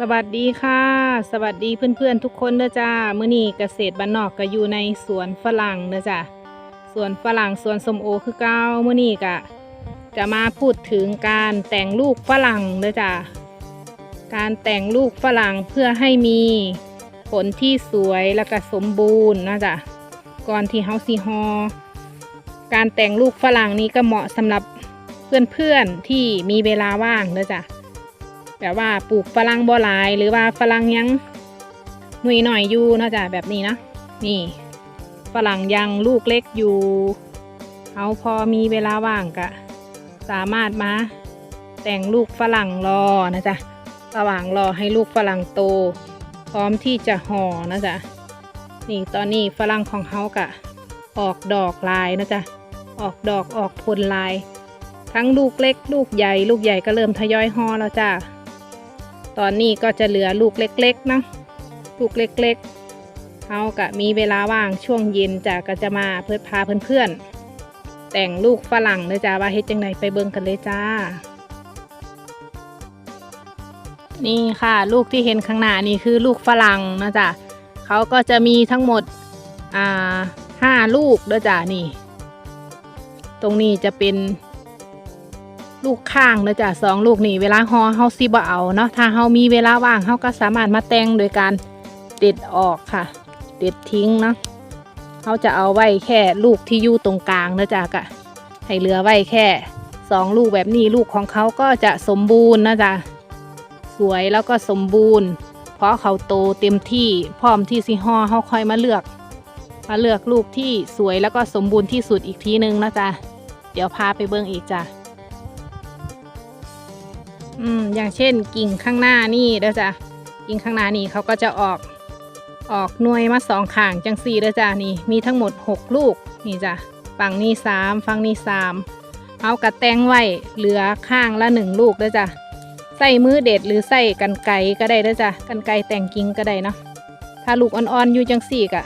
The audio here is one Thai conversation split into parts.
สวัสดีค่ะ สวัสดีเพื่อนๆทุกคนเด้อจ้ามื้อนี้เกษตรบ้านนอกก็อยู่ในสวนฝรั่งเด้อจ้าสวนฝรั่งสวนสมโอคือเก้ามื้อนี้ก็จะมาพูดถึงการแต่งลูกฝรั่งเด้อจ้าการแต่งลูกฝรั่งเพื่อให้มีผลที่สวยและก็สมบูรณ์นะจ้ะก่อนที่เฮาสิฮอการแต่งลูกฝรั่งนี้ก็เหมาะสำหรับเพื่อนๆที่มีเวลาว่างเด้อจ้ะ แบบว่าปลูกฝรั่งบ่หลาย หรือว่าฝรั่งยังหน่วยหน่อยอยู่นะจ้ะแบบนี้นะนี่ฝรั่งยังลูกเล็กอยู่เอาพอมีเวลาว่างก็สามารถมาแต่งลูกฝรั่งรอนะจ๊ะระหว่างรอให้ลูกฝรั่งโต พร้อมที่จะห่อนะจ๊ะนี่ตอนนี้ฝรั่งของเขากะ ออกดอกลายนะจ๊ะออกดอกออกผลลาย ทั้งลูกเล็ก ลูกใหญ่ ลูกใหญ่ก็เริ่มทยอยห่อแล้วจ้า ตอนนี้ก็จะเหลือลูกเล็กๆเนาะลูกเล็กๆเขากะมีเวลาว่างช่วงเย็นจ้ะก็จะมาเพื่อพาเพื่อนๆ แต่งลูกฝรั่งเลยจ้าว่าเฮ็ดจังไดไปเบิ่งกันเลยจ้า นี่ค่ะลูกที่เห็นข้างหน้านี่คือลูกฝรั่งนะจ๊ะเขาก็จะมีทั้งหมดอ่าห้าลูกเด้อจ้านี่ ตรงนี้จะเป็น ลูกข้างนะจ๊ะสองลูกนี่เวลาฮอเฮาสิบ่เอาเนาะถ้าเฮามีเวลาว่างเฮาก็สามารถมาแต่งโดยการเด็ดออกค่ะ เด็ดทิ้งเนาะเฮาจะเอาไว้แค่ลูกที่อยู่ตรงกลางนะจ๊ะกะให้เหลือไว้แค่สองลูกแบบนี้ลูกของเขาก็จะสมบูรณ์นะจ๊ะสวยแล้วก็สมบูรณ์ เพราะเขาโตเต็มที่พร้อมที่สิฮอเฮาค่อยมาเลือก มาเลือกลูกที่สวยแล้วก็สมบูรณ์ที่สุดอีกทีนึงนะจ๊ะเดี๋ยวพาไปเบิ่งอีกจ้ะ อืมอย่างเช่นกิ่งข้างหน้านี่เด้อจ้ะกิ่งข้างหน้านี่เขาก็จะออกออกหน่วยมาสองข้างจังสี่เด้อจ้ะนี่มีทั้งหมดหกลูกนี่จ้ะฝั่งนี้สามฝั่งนี้สามเอากระแตงไว้เหลือข้างละหนึ่งลูกเด้อจ้ะใส่มือเด็ดหรือใส่กันไกก็ได้เด้อจ้ะกันไกแต่งกิ่งก็ได้เนาะถ้าลูกอ่อนๆอยู่จังสี่กะ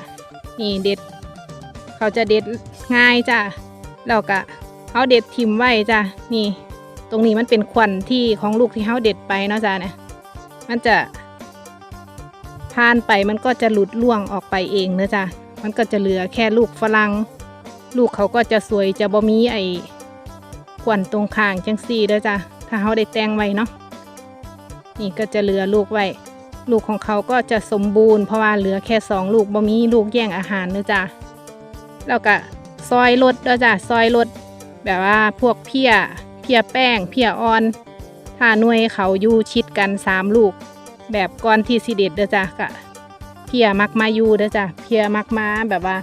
นี่เด็ด เขาจะเด็ดง่ายจ้ะแล้วก็เขาเด็ดทิมไว้จ้ะนี่ ตรงนี้มันเป็นควันที่ของลูกที่เฮาเด็ดไปเนาะจ้าเนี่ยมันจะผ่านไปมันก็จะหลุดล่วงออกไปเองเนอะจ้ะมันก็จะเหลือแค่ลูกฝรั่งลูกเขาก็จะสวยจะบ่มีไอ้ควันตรงข้างจังซี่เด้อจ้ะถ้าเฮาได้แต่งไว้เนาะนี่ก็จะเหลือลูกไว้ลูกของเขาก็จะสมบูรณ์เพราะว่าเหลือแค่สองลูกบ่มีลูกแย่งอาหารเนอะจ้ะแล้วก็ซอยรดเด้อจ้ะซอยรดแบบว่าพวกเพี้ย พียแป้งเพียอ่อนถ้าหน่วยเขาอยู่ชิดกันสามลูก แบบก้อนที่สิเด็ดเด้อจ้ะกะเพียมักมาอยู่เด้อจ้ะเพียมักมาแบบว่า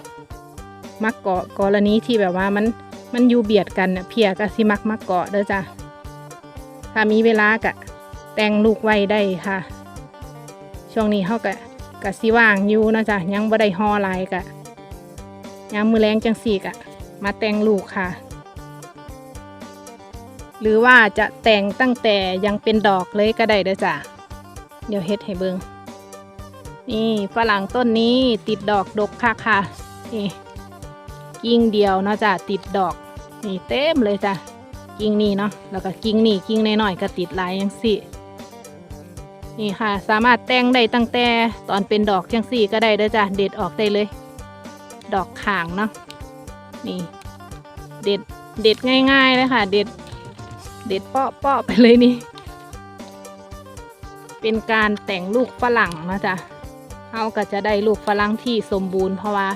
มักเกาะกรณีที่แบบว่ามันมันอยู่เบียดกันน่ะเพียก็สิมักมาเกาะเด้อจ้ะถ้ามีเวลากะแต่งลูกไว้ได้ค่ะ ช่วงนี้เขากะกะสิว่างอยู่นะจ๊ะยังบ่ได้ฮอลายกะยามมือแรงจังสี่กะมาแต่งลูกค่ะ หรือว่าจะแต่งตั้งแต่ยังเป็นดอกเลยก็ได้เด้อจ้ะเดี๋ยวเฮ็ดให้เบิงนี่ฝรั่งต้นนี้ติดดอกดกค่ะค่ะนี่กิ่งเดียวเนาะจ้ะติดดอกนี่เต็มเลยจ้ะกิ่งนี้เนาะแล้วก็กิ่งนี่กิ่งน้อยๆก็ติดหลายยังสินี่ค่ะ สามารถแต่งได้ตั้งแต่ตอนเป็นดอกจังสี่ก็ได้เด้อจ้ะเด็ดออกได้เลย ดอกข่างเนาะนี่ เด็ดเด็ดง่ายๆเลยค่ะ เด็ด เด็ดเปาะเปาะไปเลยนี่ เป็นการแต่งลูกฝรั่งนะจ๊ะเขาก็จะได้ลูกฝรั่งที่สมบูรณ์เพราะว่า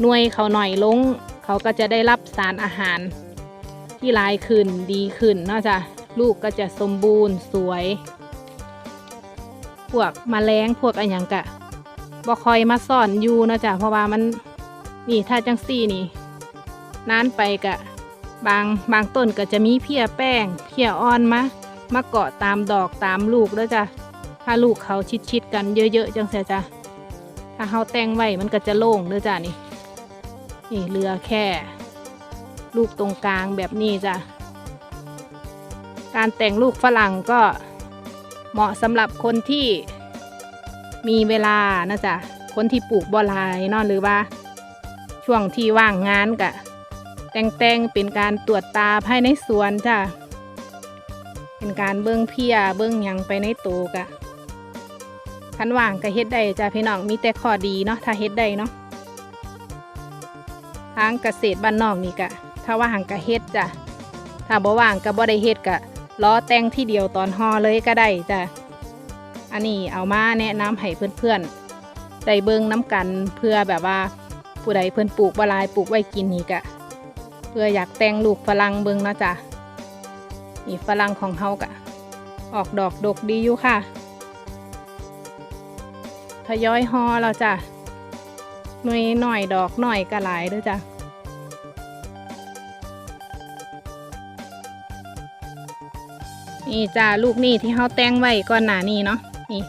หน่วยเขาหน่อยลง เขาก็จะได้รับสารอาหาร ที่ลายขึ้นดีขึ้นนะจ๊ะลูกก็จะสมบูรณ์สวย พวกมแมลงพวกอะไรอย่างกะบ่คอยมาซ่อนอยู่นะจ๊ะเพราะว่ามันนี่ถ้าจังซี่นี่นานไปกะ บางบางต้นก็จะมีเพียแป้งเพียอ่อนมามาเกาะตามดอกตามลูกแล้วจ้ะถ้าลูกเขาชิดๆกันเยอะๆจังเสียจ้ะถ้าเขาแต่งไว้มันก็จะโล่งเด้อจ้ะนี่นี่เหลือแค่ ลูกตรงกลางแบบนี้จ้ะการแต่งลูกฝรั่งก็เหมาะสำหรับคนที่มีเวลานะจ๊ะคนที่ปลูกบ่หลายเนาะหรือว่า ช่วงที่ว่างงานกะ แต่งแต่งเป็นการตรวจตาภายในสวนจ้ะ เป็นการเบิ้องเพียเบิ้องยังไปในตัวกะคันว่างก็เฮ็ดได้จ้ะพี่น้องมีแต่ข้อดีเนาะถ้าเฮ็ดได้เนาะทางเกษตรบ้านนอกนี่กะ ถ้าว่างก็เฮ็ดจ้ะ ถ้าบ่ว่างก็บ่ได้เฮ็ดกะล้อแต่งที่เดียวตอนห่อเลยก็ได้จ้ะ อันนี้เอามาแนะนำให้เพื่อนๆได้เบิ่งน้ำกันเพื่อแบบว่าผู้ใดเพิ่นปลูกบ่หลายปลูกไว้กินนี่กะ เพื่ออยากแต่งลูกฝรั่งเบิงนะจ้ะนี่ฝรั่งของเฮากะ ออกดอกดกดีอยู่ค่ะ ทยอยห่อแล้วจ้ะหน่วยหน่อยดอกหน่อยกระหลายด้วยจ้ะนี่จ้าลูกนี่ที่เฮาแต่งไว้ก่อนหน้านี้เนาะนี่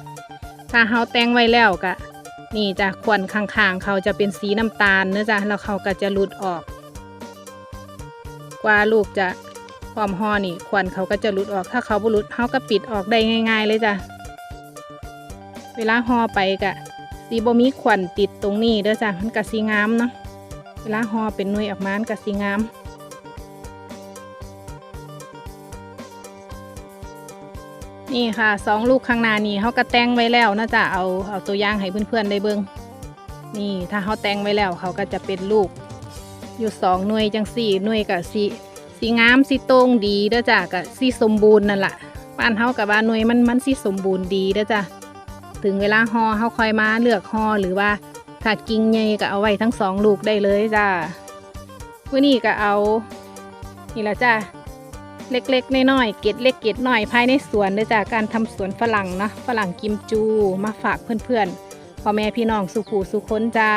ถ้าเฮาแต่งไว้แล้วกะ นี่จ้ะควนข้างๆ เขาจะเป็นสีน้ำตาลเนื้อจ้ะแล้วเขาก็จะหลุดออก ว่าลูกจะพร้อมห่อนี่ควันเขาก็จะหลุดออกถ้าเขาบ่หลุดเขาก็ปิดออกได้ง่าย ๆ เลยจ้ะเวลาห่อไปกะสีบมีควันติดตรงนี้เด้อจ้ะมันกะสีงามเนาะเวลาห่อเป็นหน่ยออกมามันกะสีงามนี่ค่ะสองลูกข้างหน้านี่เขาก็แต่งไว้แล้วนะจ๊ะเอาเอาตัวอย่างให้เพื่อนๆได้เบิ่งนี่ถ้าเขาแต่งไว้แล้วเขาก็จะเป็นลูก อยู่สองหน่วยจังสี่หน่วยกับสีสีงามสีต้งดีเด้อจ้ะกับสีสมบูรณ์นั่นแหละบ้านเฮากับบ้านหน่วยมันมันสีสมบูรณ์ดีเด้อจ้ะถึงเวลาห่อเฮาคอยมาเลือกห่อหรือว่าถ้ากิ่งใหญ่ก็เอาไว้ทั้งสองลูกได้เลยจ้ะวันนี้ก็เอา นี่แหละจ้ะเล็กๆน้อยๆเกล็ดเล็กเกล็ดน้อยภายในสวนเด้อจากการทำสวนฝรั่งเนาะฝรั่งกิมจูมาฝากเพื่อนๆพ่อแม่พี่น้องสุขูสุคนจ้า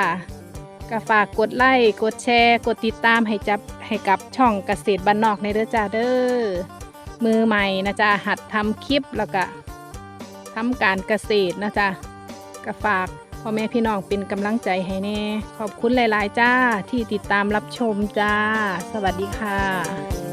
ก็ฝากกดไลค์กดแชร์กดติดตามให้จับให้กับช่องเกษตรบ้านนอกในเด้อจ้าเด้อมือใหม่นะจ๊ะหัดทำคลิปแล้วก็ทำการเกษตรนะจ๊ะก็ฝากพ่อแม่พี่น้องเป็นกำลังใจให้แน่ ขอบคุณหลาย ๆ จ้าที่ติดตามรับชมจ้า สวัสดีค่ะ